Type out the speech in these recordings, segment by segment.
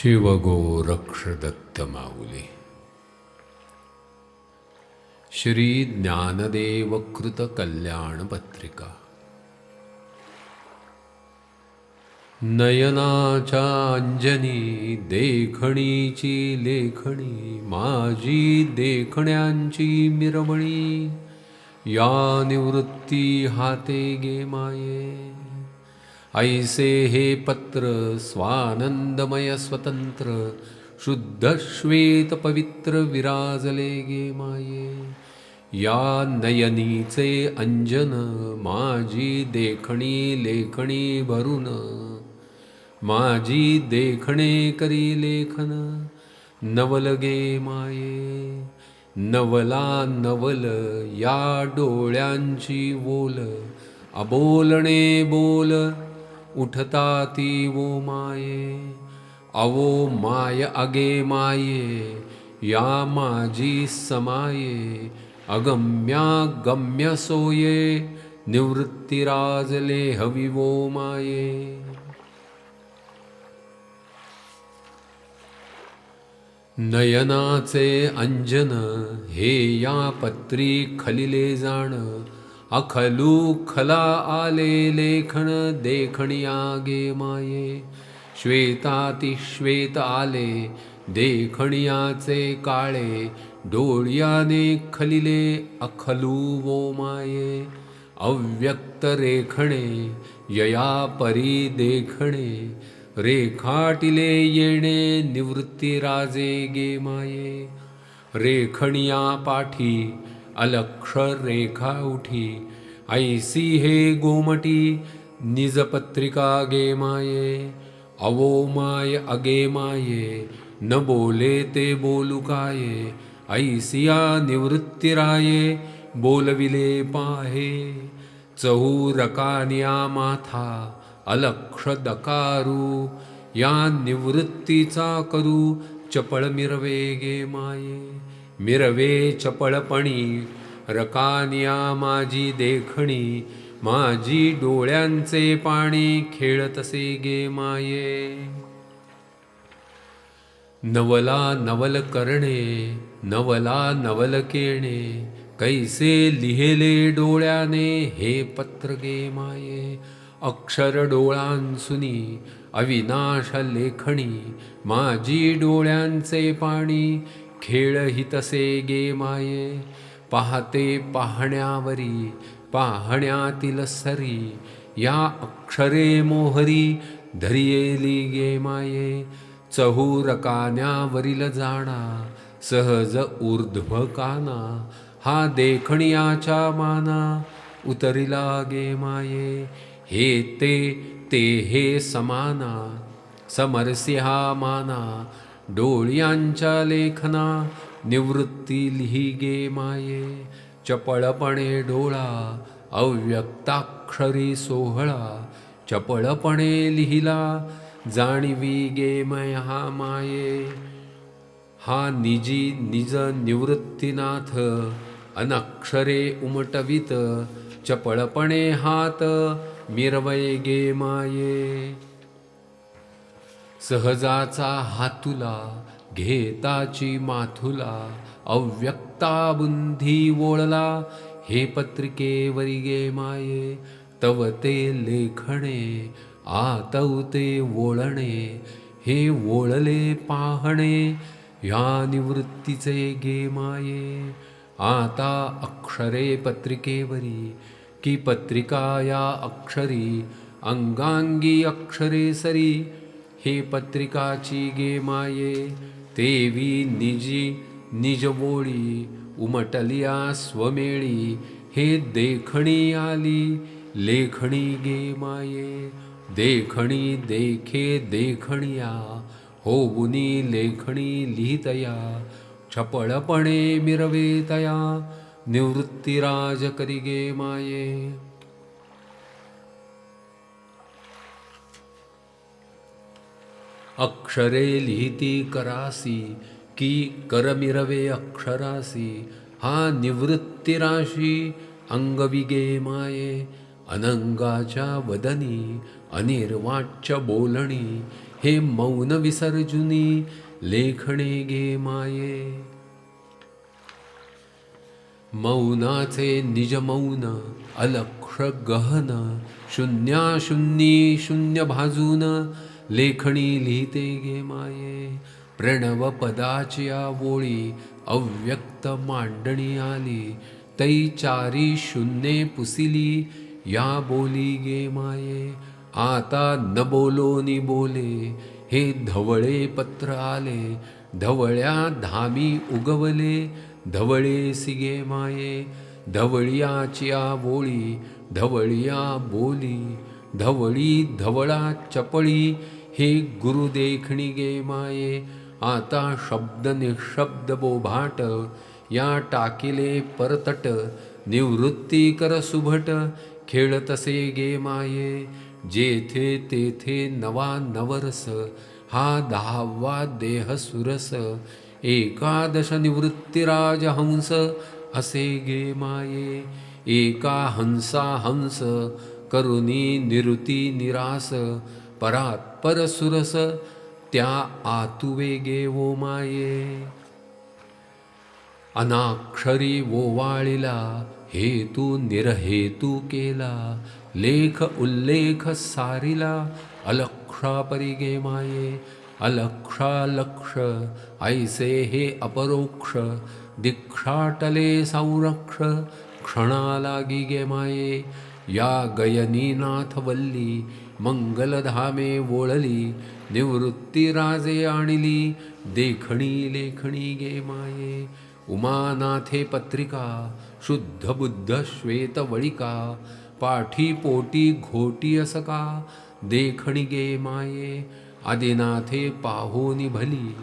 शिवगोरक्षदत्त माऊली श्री ज्ञानदेव कृत कल्याण पत्रिका नयनाच्या अंजनी देखणीची लेखणी माझी देखण्यांची मिरवणी या निवृत्ती हाते गे माये ऐसे हे पत्र स्वानंदमय स्वतंत्र शुद्ध श्वेत पवित्र विराजले गे माये। या नयनीचे अंजन माझी देखणी लेखणी भरून माझी देखणे करी लेखन नवल गे माये। नवला नवल या डोळ्यांची बोल अबोलणे बोल उठता ती वो माये अवो माय अगे माये या माझी समाये अगम्या गम्य सोये निवृत्तीराजले हवी वो माये. नयनाचे अंजन हे या पत्री खलिले जाण अखलू खला आले लेखण देखणिया गे माये. श्वेताती श्वेत आले देखणियाचे काळे. डोळ्याने खलिले अखलू वो माये. अव्यक्त रेखणे यया परी देखणे. रेखाटिले येणे निवृत्ती राजे गे माये. रेखणिया पाठी अलक्ष रेखा उठी. ऐसी हे गोमटी निजपत्रिका गे माये. अवो माय अगे माये न बोले ते बोलू काये. ऐसिया निवृत्तिराये बोलविले पाहे. चहूरकानिया माथा अलक्ष दकारू. या निवृत्तीचा करू चपळ मिरवे गे माये. मिरवे चपळपणी रकानिया माझी देखणी माझी डोळ्यांचे पाणी खेळतसे गे माये. नवला नवल करणे नवला नवल केणे कैसे लिहेले डोळ्याने हे पत्र गे माये. अक्षर डोळांसुनी अविनाश लेखणी माझी डोळ्यांचे पाणी खेळ हितसे गे माये पाहते पाहण्यावरी पाहण्यातील सरी या अक्षरे मोहरी धरियेली गे माये. चहूरकान्यावरील जाणा सहज ऊर्ध्व काना हा देखणियाच्या माना उतरिला गे माये. हे ते ते हे समाना समरसिहा माना डोळ्यांच्या लेखना निवृत्ती लिही गे माये. चपळपणे डोळा अव्यक्ताक्षरी सोहळा. चपळपणे लिहिला जाणवी गे मय हा माये. हा निजी निज निवृत्तीनाथ अनक्षरे उमटवित. चपळपणे हात मिरवय गे माये. सहजाचा हातुला घेताची माथुला अव्यक्ता बुंधी वोळला हे पत्रिकेवरी वरिगे माये तव ते लेखणे आतवते वोळणे हे वोळले पाहणे ह्या निवृत्तीचे गे माये. आता अक्षरे पत्रिकेवरी की पत्रिका या अक्षरी अंगांगी अक्षरे सरी हे पत्रिकाची गे माये, तेवी निजी निजवोळी उमटलिया स्वमेळी, हे देखणी आली, लेखणी गे माये, देखणी देखे देखणिया, होऊनी लेखणी लिहितया, छपळपणे मिरवे तया निवृत्तीराज करी गे माये. अक्षरे लिहिती करासी की करमिरवे अक्षरासी हा निवृत्तिराशी अंगविगे माये अनंगाच्या वदनी अनिर्वाच्य बोलणी हे मौन विसर्जुनी लेखणे गे माये. मौनाचे निज मौन अलक्ष गहन शून्याशून्यी शून्य भाजून लेखणी लिहिते गे माये. प्रणव पदाची ओळी अव्यक्त मांडणी आली. तै चारी शून्ये पुसिली या बोली गे माये. आता न बोलो नि बोले हे धवळे पत्र आले. धवळ्या धामी उगवले धवळे सिगे माये. धवळियाचिया बोळी धवळिया बोली. धवळी धवळा चपळी हे गुरु देखणी गे माये आता शब्द निशब्द बोभाट या टाकिले परतट निवृत्ती कर सुभट खेळतसे गे माये जेथे तेथे नवा नवरस हा दहावा देह सुरस एकादश निवृत्तीराज हंस असे गे माये एका हंसा हंस करुणी निरुती निरास परात्पर सुरस त्या आतुवे गे वो माये. अनाक्षरी ओवाळिला हेतू निरहेतू केला. लेख उल्लेख सारिला अलक्षा परिगे माये. अलक्षा लक्ष ऐसे हे अपरोक्ष दीक्षाटले संरक्ष क्षणालागी गे माये. या गयनीनाथ वल्ली मंगलधामे वोळली निवृत्ती राजे आणली देखणी लेखणी गे माये उमानाथे पत्रिका शुद्ध बुद्ध श्वेत वळिका पाठी पोटी घोटी असका देखणी गे माये आदिनाथे पाहोनी भली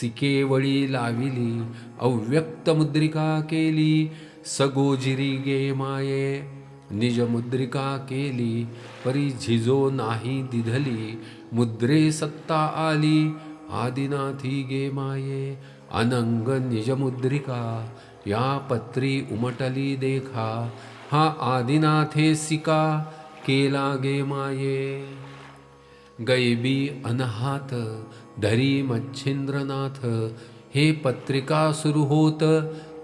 सिकेवळी लाविली अव्यक्त मुद्रिका केली सगोजिरी गे माये. निज मुद्रिका केली परी झिजो नाही दिधली. मुद्रे सत्ता आली आदिनाथी गे माये. अनंग निज मुद्रिका या पत्री उमटली देखा. हा आदिनाथे सिका केला गे माये. गैबी अनहात धरी मच्छिंद्रनाथ. हे पत्रिका सुरू होत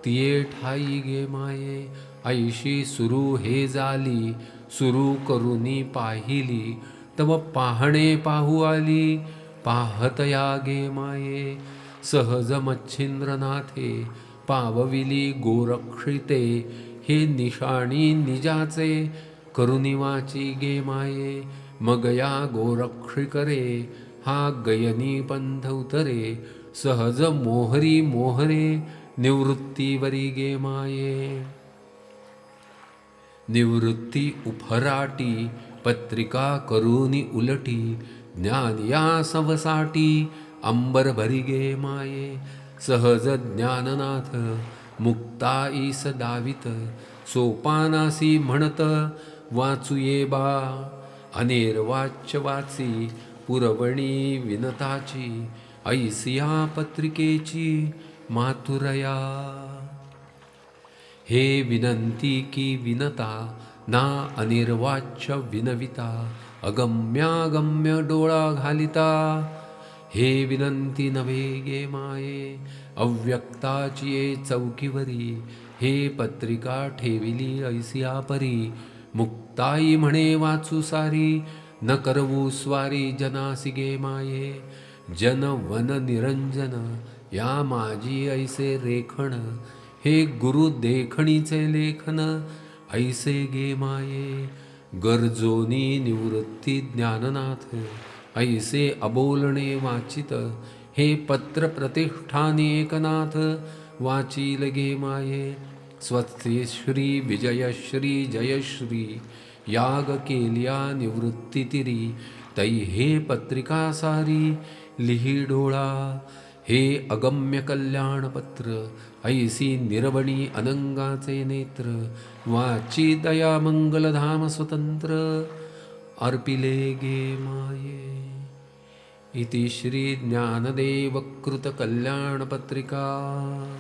तिये ठाई गे माये. ऐशी सुरू हे झाली सुरू करुनी पाहिली तव पाहणे पाहू आली पाहत या गे माये. सहज मच्छिंद्रनाथे पावविली गोरक्षिते हे निशाणी निजाचे करुनिवाची गे माये. मग या गोरक्षिकरे हा गयनी पंथ उतरे सहज मोहरी मोहरे निवृत्तीवरी गे माये. निवृत्ती उफराटी पत्रिका करुनी उलटी ज्ञान या सवसाटी अंबर भरिगे माये सहज ज्ञाननाथ मुक्ता ईस दावित सोपानासी म्हणत वाचुये बा. अनेर्वाच्य वाची पुरवणी विनताची ऐसिया पत्रिकेची माथुरया. हे विनंती की विनता ना अनिर्वाच्य विनविता अगम्यागम्य डोळा घालिता. हे विनंती नव्हे गे माये अव्यक्ताची ये चौकीवरी हे पत्रिका ठेविली ऐसिया परी मुक्ताई म्हणे वाचू सारी न करवू स्वारी जनासी गे माये. जन वन निरंजन या माझी ऐसे रेखण हे गुरु देखणीचे लेखन ऐसे गे माये गरजोनी निवृत्ती ज्ञाननाथ ऐसे अबोलणे वाचित हे पत्र प्रतिष्ठानी एकनाथ वाचील गे माये स्वस्ती श्री विजयश्री जयश्री याग केल्या निवृत्तीतिरी तै हे पत्रिका सारी लिही डोळा हे अगम्य कल्याणपत्र ऐसी निरवणी अनंगाचे नेत्र वाची दया मंगलधाम स्वतंत्र अर्पिले गे माये। इति श्री ज्ञानदेवकृत कल्याणपत्रिका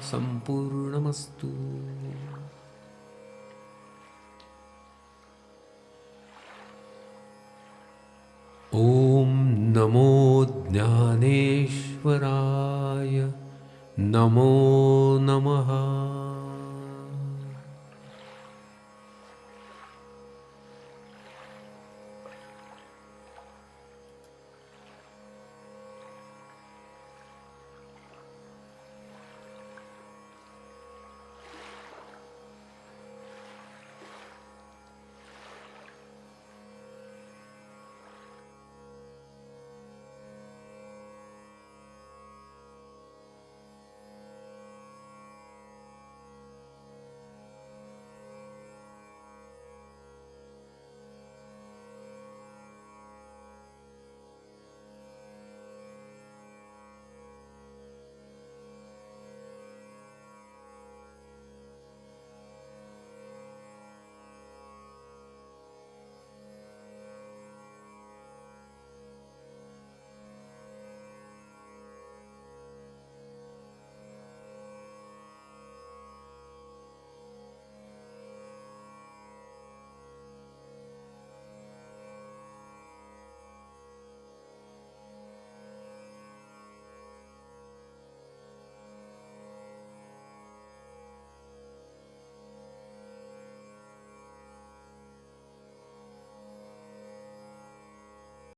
संपूर्णमस्तु। ॐ नमो ज्ञानेश्वराय। नमो नमः।